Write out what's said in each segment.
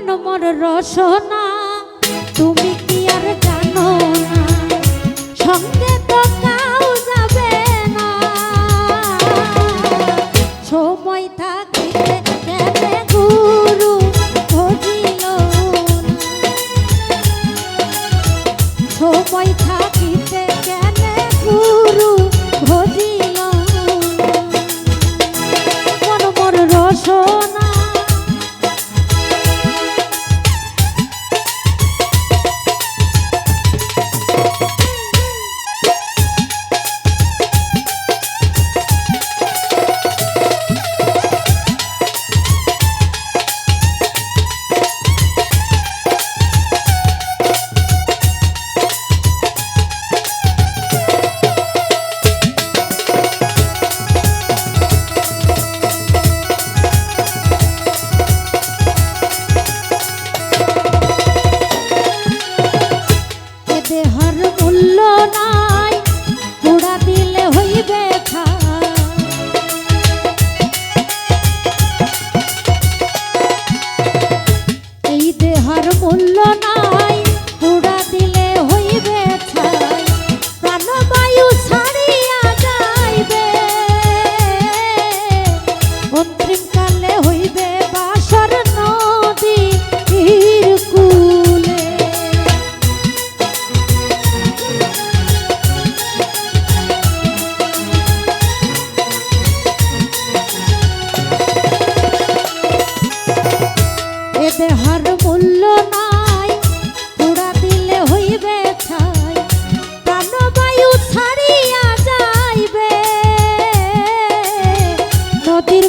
মন মর রসনা। তুমি কি আর জানো না? সঙ্গে তো মাটির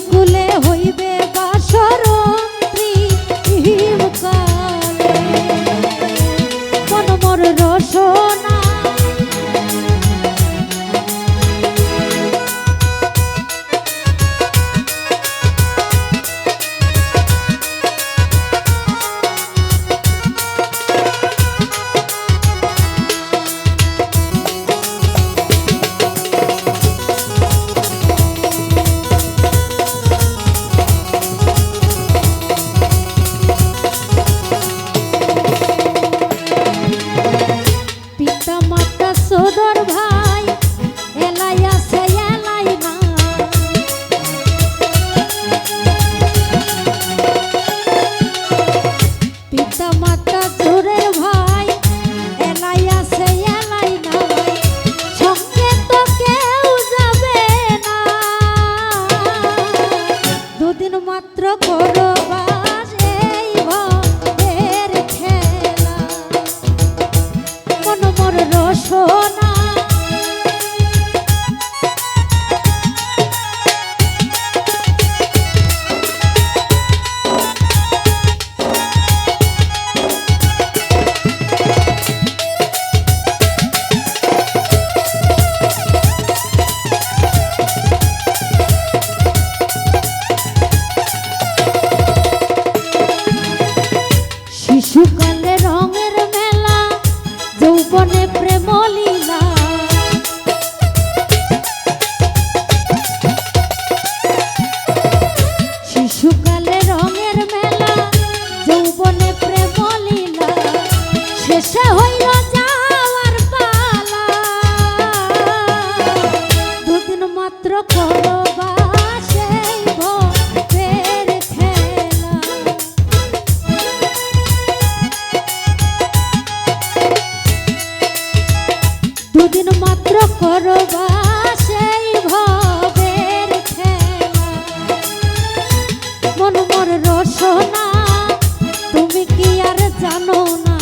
রসনা তুমি কি আর জানো না?